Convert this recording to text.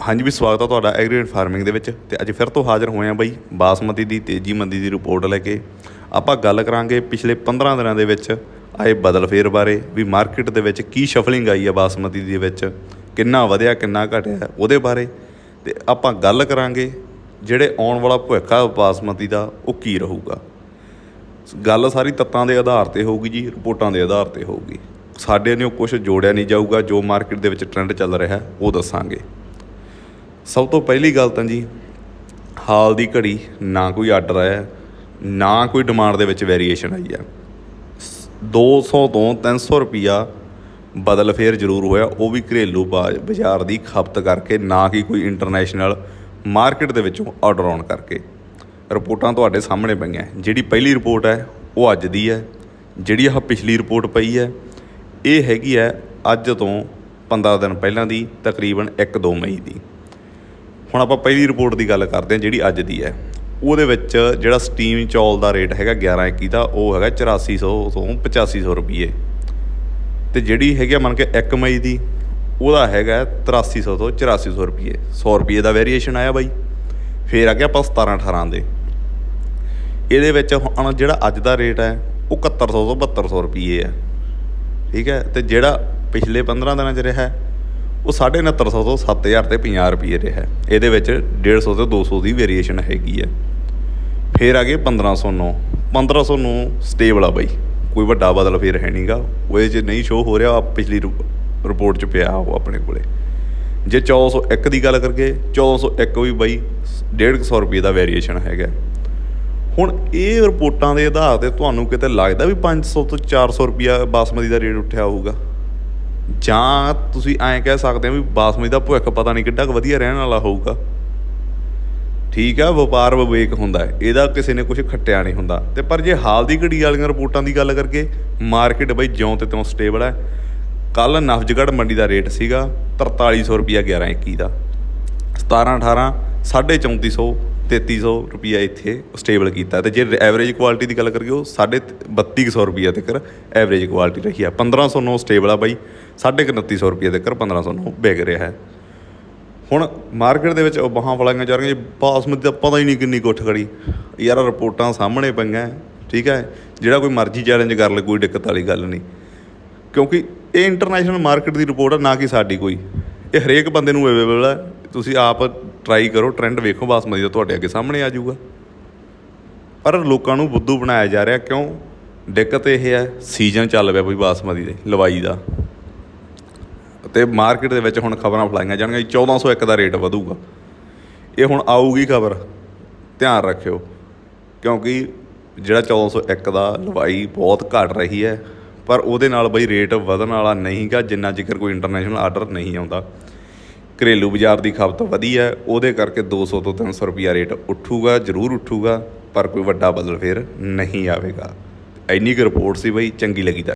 ਹਾਂਜੀ ਵੀ ਸਵਾਗਤ ਆ ਤੁਹਾਡਾ ਐਗਰੀਡ ਫਾਰਮਿੰਗ ਦੇ ਵਿੱਚ ਤੇ ਅੱਜ ਫਿਰ ਤੋਂ ਹਾਜ਼ਰ ਹੋਏ ਆ ਬਾਈ ਬਾਸਮਤੀ ਦੀ ਤੇਜ਼ੀ ਮੰਦੀ ਦੀ ਰਿਪੋਰਟ ਲੈ ਕੇ। ਆਪਾਂ ਗੱਲ ਕਰਾਂਗੇ ਪਿਛਲੇ 15 ਦਿਨਾਂ ਦੇ ਵਿੱਚ ਆਏ ਬਦਲ ਫੇਰ ਬਾਰੇ ਵੀ ਮਾਰਕੀਟ ਦੇ ਵਿੱਚ ਕੀ ਸ਼ਫਲਿੰਗ ਆਈ ਆ ਬਾਸਮਤੀ ਦੇ ਵਿੱਚ, ਕਿੰਨਾ ਵਧਿਆ, ਕਿੰਨਾ ਘਟਿਆ ਉਹਦੇ ਬਾਰੇ। ਤੇ ਆਪਾਂ ਗੱਲ ਕਰਾਂਗੇ ਜਿਹੜੇ ਆਉਣ ਵਾਲਾ ਭਵਿੱਖ ਆ ਬਾਸਮਤੀ ਦਾ, ਉਹ ਕੀ ਰਹੂਗਾ। ਗੱਲ ਸਾਰੀ ਤੱਤਾਂ ਦੇ ਆਧਾਰ ਤੇ ਹੋਊਗੀ ਜੀ, ਰਿਪੋਰਟਾਂ ਦੇ ਆਧਾਰ ਤੇ ਹੋਊਗੀ। ਸਾਡੇ ਨੇ ਕੁਝ ਜੋੜਿਆ ਨਹੀਂ ਜਾਊਗਾ, ਜੋ ਮਾਰਕੀਟ ਦੇ ਵਿੱਚ ਟ੍ਰੈਂਡ ਚੱਲ ਰਿਹਾ, ਉਹ ਦੱਸਾਂਗੇ। ਸਭ ਤੋਂ ਪਹਿਲੀ ਗੱਲ ਤਾਂ ਜੀ, ਹਾਲ ਦੀ ਘੜੀ ਨਾ ਕੋਈ ਆਰਡਰ ਆਇਆ, ਨਾ ਕੋਈ ਡਿਮਾਂਡ ਦੇ ਵਿੱਚ ਵੇਰੀਏਸ਼ਨ ਆਈ ਹੈ। 200 ਤੋਂ 300 ਰੁਪਿਆ ਬਦਲ ਫੇਰ ਜ਼ਰੂਰ ਹੋਇਆ, ਉਹ ਵੀ ਘਰੇਲੂ ਬਾਜ਼ਾਰ ਦੀ ਖਪਤ ਕਰਕੇ, ਨਾ ਕਿ ਕੋਈ ਇੰਟਰਨੈਸ਼ਨਲ ਮਾਰਕੀਟ ਦੇ ਵਿੱਚੋਂ ਆਰਡਰ ਆਉਣ ਕਰਕੇ। ਰਿਪੋਰਟਾਂ ਤੁਹਾਡੇ ਸਾਹਮਣੇ ਪਈਆਂ, ਜਿਹੜੀ ਪਹਿਲੀ ਰਿਪੋਰਟ ਹੈ, ਉਹ ਅੱਜ ਦੀ ਹੈ, ਜਿਹੜੀ ਆਹ ਪਿਛਲੀ ਰਿਪੋਰਟ ਪਈ ਹੈ, ਇਹ ਹੈਗੀ ਹੈ ਅੱਜ ਤੋਂ 15 ਦਿਨ ਪਹਿਲਾਂ ਦੀ, ਤਕਰੀਬਨ 1-2 ਮਈ ਦੀ। ਹੁਣ ਆਪਾਂ ਪਹਿਲੀ ਰਿਪੋਰਟ ਦੀ ਗੱਲ ਕਰਦੇ ਹਾਂ ਜਿਹੜੀ ਅੱਜ ਦੀ ਹੈ। ਉਹਦੇ ਵਿੱਚ ਜਿਹੜਾ ਸਟੀਮ ਚੌਲ ਦਾ ਰੇਟ ਹੈਗਾ 1121 ਦਾ, ਉਹ ਹੈਗਾ 8400 ਤੋਂ 8500 ਰੁਪਏ ਤੇ ਜਿਹੜੀ ਹੈਗੀ ਆ ਮੰਨ ਕੇ 1 ਮਈ ਦੀ, ਉਹਦਾ ਹੈਗਾ 8300 ਤੋਂ 8400 ਰੁਪਏ 100 ਰੁਪਏ ਦਾ ਵੇਰੀਏਸ਼ਨ ਆਇਆ ਬਾਈ। ਫੇਰ ਆ ਗਿਆ ਆਪਾਂ 17 18 ਦੇ। ਇਹਦੇ ਵਿੱਚ ਹੁਣ ਜਿਹੜਾ ਅੱਜ ਦਾ ਰੇਟ ਹੈ, ਉਹ 7100 ਤੋਂ 7200 ਰੁਪਏ ਹੈ ਠੀਕ ਹੈ? ਤੇ ਜਿਹੜਾ ਪਿਛਲੇ 15 ਦਿਨਾਂ 'ਚ ਰਿਹਾ ਉਹ 6900 ਤੋਂ 7000 ਤੇ 50 ਰੁਪਏ ਰਿਹਾ ਇਹਦੇ ਵਿੱਚ 150 ਤੇ 200 ਦੀ ਵੇਰੀਏਸ਼ਨ ਹੈਗੀ ਹੈ। ਫੇਰ ਆ ਗਏ 1509 1509 ਸਟੇਬਲ ਆ ਬਾਈ। ਕੋਈ ਵੱਡਾ ਬਦਲ ਫੇਰ ਹੈ ਨਹੀਂਗਾ ਉਹਦੇ 'ਚ ਨਹੀਂ ਸ਼ੋ ਹੋ ਰਿਹਾ ਆਹ ਪਿਛਲੀ ਰਿਪੋਰਟ 'ਚ ਪਿਆ ਉਹ ਆਪਣੇ ਕੋਲੇ। ਜੇ 1401 ਦੀ ਗੱਲ ਕਰਕੇ 1401 ਵੀ ਬਾਈ 150 ਰੁਪਏ ਦਾ ਵੇਰੀਏਸ਼ਨ ਹੈਗਾ। ਹੁਣ ਇਹ ਰਿਪੋਰਟਾਂ ਦੇ ਆਧਾਰ ਤੇ ਤੁਹਾਨੂੰ ਕਿਤੇ ਲੱਗਦਾ ਵੀ 500 ਤੋਂ 400 ਰੁਪਿਆ ਬਾਸਮਤੀ ਦਾ ਰੇਟ ਉੱਠਿਆ ਹੋਊਗਾ? ਜਾਂ ਤੁਸੀਂ ਐਂ ਕਹਿ ਸਕਦੇ ਹੋ ਵੀ ਬਾਸਮਤੀ ਦਾ ਭੁੱਖ ਪਤਾ ਨਹੀਂ ਕਿੱਡਾ ਕੁ ਵਧੀਆ ਰਹਿਣ ਵਾਲਾ ਹੋਊਗਾ। ਠੀਕ ਆ, ਵਪਾਰ ਵਿਵੇਕ ਹੁੰਦਾ ਇਹਦਾ ਕਿਸੇ ਨੇ ਕੁਝ ਖੱਟਿਆ ਨਹੀਂ ਹੁੰਦਾ। ਤੇ ਪਰ ਜੇ ਹਾਲ ਦੀ ਘੜੀ ਵਾਲੀਆਂ ਰਿਪੋਰਟਾਂ ਦੀ ਗੱਲ ਕਰਕੇ, ਮਾਰਕੀਟ ਬਈ ਜਿਉਂ ਤੇ ਤਿਉਂ ਸਟੇਬਲ ਹੈ। ਕੱਲ ਨਫਜਗੜ ਮੰਡੀ ਦਾ ਰੇਟ ਸੀਗਾ 4300 ਰੁਪਿਆ 1121 ਦਾ। 17 18 3450 3300 ਰੁਪਿਆ ਇੱਥੇ ਸਟੇਬਲ ਕੀਤਾ ਤੇ ਜੇ ਐਵਰੇਜ ਕੁਆਲਿਟੀ ਦੀ ਗੱਲ ਕਰੀਏ ਉਹ 3200 ਰੁਪਿਆ ਤੱਕ ਐਵਰੇਜ ਕੁਆਲਿਟੀ ਰਹੀ ਆ। 1509 ਸਟੇਬਲ ਆ ਬਾਈ 2900 ਰੁਪਿਆ ਤੱਕ 1509 ਵਿਕ ਰਿਹਾ ਹੈ। ਹੁਣ ਮਾਰਕੀਟ ਦੇ ਵਿੱਚ ਉਹ ਬਾਹਾਂ ਫਲਾਈਆਂ ਜਾ ਰਹੀਆਂ ਜੀ, ਬਾਸਮਤੀ ਦਾ ਪਤਾ ਹੀ ਨਹੀਂ ਕਿੰਨੀ ਗੁੱਠ ਖੜੀ ਯਾਰ ਰਿਪੋਰਟਾਂ ਸਾਹਮਣੇ ਪਈਆਂ, ਠੀਕ ਹੈ, ਜਿਹੜਾ ਕੋਈ ਮਰਜ਼ੀ ਚੈਲੰਜ ਕਰ ਲੈ, ਕੋਈ ਦਿੱਕਤ ਵਾਲੀ ਗੱਲ ਨਹੀਂ। ਕਿਉਂਕਿ ਇਹ ਇੰਟਰਨੈਸ਼ਨਲ ਮਾਰਕੀਟ ਦੀ ਰਿਪੋਰਟ ਹੈ ਨਾ ਕਿ ਸਾਡੀ ਕੋਈ। ਇਹ ਹਰੇਕ ਬੰਦੇ ਨੂੰ ਅਵੇਲੇਬਲ ਹੈ ਤੁਸੀਂ ਆਪ ਟਰਾਈ ਕਰੋ ਟ੍ਰੈਂਡ ਵੇਖੋ, ਬਾਸਮਤੀ ਦਾ ਤੁਹਾਡੇ ਅੱਗੇ ਸਾਹਮਣੇ ਆ ਜਾਊਗਾ। ਪਰ ਲੋਕਾਂ ਨੂੰ ਬੁੱਧੂ ਬਣਾਇਆ ਜਾ ਰਿਹਾ, ਕਿਉਂ? ਦਿੱਕਤ ਇਹ ਹੈ ਸੀਜ਼ਨ ਚੱਲ ਪਿਆ ਬਈ ਬਾਸਮਤੀ ਦੇ, ਲਵਾਈ ਦਾ। ਤੇ ਮਾਰਕੀਟ ਦੇ ਵਿੱਚ ਹੁਣ ਖਬਰਾਂ ਫਲਾਈਆਂ ਜਾਣਗੀਆਂ, ਜੀ 1401 ਦਾ ਰੇਟ ਵਧੂਗਾ। ਇਹ ਹੁਣ ਆਊਗੀ ਖਬਰ, ਧਿਆਨ ਰੱਖਿਓ, ਕਿਉਂਕਿ ਜਿਹੜਾ 1401 ਦਾ ਲਵਾਈ ਬਹੁਤ ਘਟ ਰਹੀ ਹੈ, ਪਰ ਉਹਦੇ ਨਾਲ ਬਈ ਰੇਟ ਵਧਣ ਵਾਲਾ ਨਹੀਂਗਾ ਜਿੰਨਾ ਜ਼ਿਕਰ ਕੋਈ ਇੰਟਰਨੈਸ਼ਨਲ ਆਰਡਰ ਨਹੀਂ ਆਉਂਦਾ। ਘਰੇਲੂ ਬਾਜ਼ਾਰ ਦੀ ਖਪਤ ਵਧੀ ਹੈ ਉਹਦੇ ਕਰਕੇ 200 ਤੋਂ 300 ਰੁਪਿਆ ਰੇਟ ਉੱਠੂਗਾ, ਜ਼ਰੂਰ ਉੱਠੂਗਾ, ਪਰ ਕੋਈ ਵੱਡਾ ਬਦਲ ਫੇਰ ਨਹੀਂ ਆਵੇਗਾ। ਇੰਨੀ ਕੁ ਰਿਪੋਰਟ ਸੀ ਬਈ, ਚੰਗੀ ਲੱਗੀ ਤਾਂ।